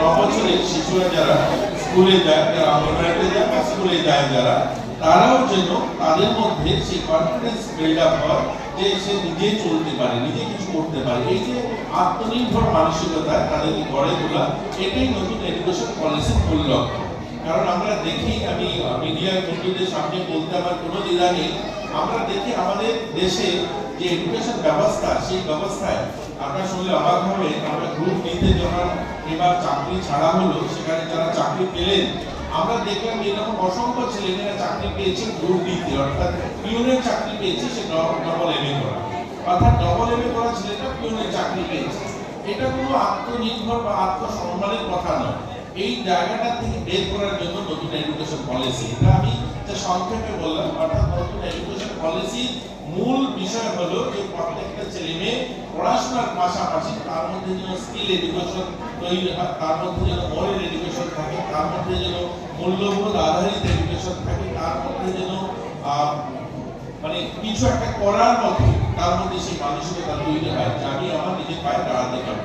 ন বছরের শিশুরা যারা স্কুলে যায়, যারা অঙ্গনওয়াড়িতে যায় স্কুলে যায় যারা, তারাও যেন তাদের মধ্যে সেই কনফিডেন্স বিল্ড আপ হয় যে সে নিজে চলতে পারে, নিজে কিছু করতে পারে। এই যে আত্মনির্ভর মানসিকতা তাদেরকে গড়ে তোলা, এটাই নতুন এডুকেশন পলিসির মূল লক্ষ্য কারণ আমরা দেখি, আমি মিডিয়ার বন্ধুদের সামনে বলতে আমার কোনো দ্বিধা নেই। আমরা দেখি আমাদের দেশে যে এডুকেশন ব্যবস্থা, সেই ব্যবস্থায় আপনারা শুনলে অবাক হবে, আমরা গ্রুপ নিতে যখন এবার চাকরি ছাড়া হলো, সেখানে যারা চাকরি পেলেন, আমরা দেখলাম এরকম অসংখ্য ছেলে ছেলেমেয়েরা চাকরি পেয়েছে গ্রুপ ডিতে অর্থাৎ পিউনের চাকরি পেয়েছে, সে ডবল এম এ করা। অর্থাৎ ডবল এম এ করা ছেলেটা পিউনের চাকরি পেয়েছে। এটা কোনো আত্মনির্ভর বা আত্মসম্মানের কথা নয়। এই জায়গাটা থেকে বের করার জন্য নতুন এডুকেশন পলিসি এটা আমি সংক্ষেপে বললাম, অর্থাৎ নতুন এডুকেশন পলিসি মূল বিষয় হলো যে প্রত্যেকটা ছেলে মেয়ে পড়াশোনার পাশাপাশি তার মধ্যে যেন স্কিল এডুকেশন তৈরি হয়, তার মধ্যে যেন মরাল এডুকেশন থাকে, তার মধ্যে যেন মূল্যবোধ আধারিত এডুকেশন থাকে, তার মধ্যে যেন মানে কিছু একটা করার মতো তার মধ্যে সেই মানসিকতা তৈরি হয়, যে আমি আমার নিজের পায়ে দাঁড়াতে পারব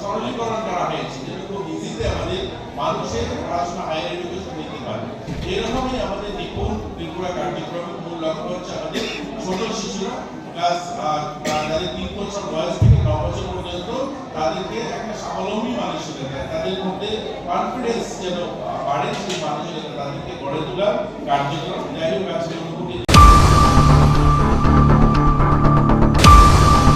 সরলীকরণ করা হয়েছে। যেটা খুব আমাদের মানুষের পড়াশোনা হায়ার এডুকেশন নিতে পারে। এরকমই আমাদের নিপুণ ত্রিপুরা কার্যক্রমের মূল লক্ষ্য হচ্ছে আমাদের ছোট শিশুরা ক্লাস যাদের তিন বছর বয়স থেকে ন বছর পর্যন্ত তাদেরকে একটা স্বাবলম্বী মানসিকতা তাদের মধ্যে কনফিডেন্স যেন বাড়ে, সেই মানসিকতা তাদেরকে গড়ে তোলার কার্যক্রম।